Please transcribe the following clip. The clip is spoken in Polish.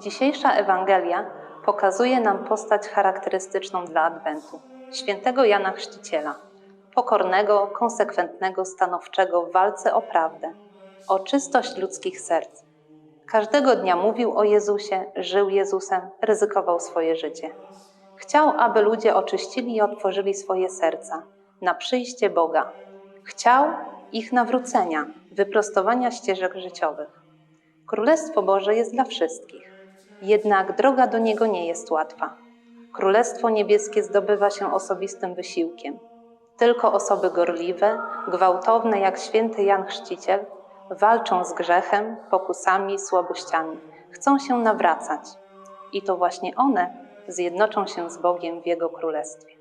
Dzisiejsza Ewangelia pokazuje nam postać charakterystyczną dla Adwentu świętego Jana Chrzciciela, pokornego, konsekwentnego, stanowczego w walce o prawdę, o czystość ludzkich serc. Każdego dnia mówił o Jezusie, żył Jezusem, ryzykował swoje życie. Chciał, aby ludzie oczyścili i otworzyli swoje serca na przyjście Boga. Chciał ich nawrócenia, wyprostowania ścieżek życiowych. Królestwo Boże jest dla wszystkich, jednak droga do niego nie jest łatwa. Królestwo Niebieskie zdobywa się osobistym wysiłkiem. Tylko osoby gorliwe, gwałtowne jak święty Jan Chrzciciel, walczą z grzechem, pokusami, słabościami, chcą się nawracać. I to właśnie one zjednoczą się z Bogiem w Jego Królestwie.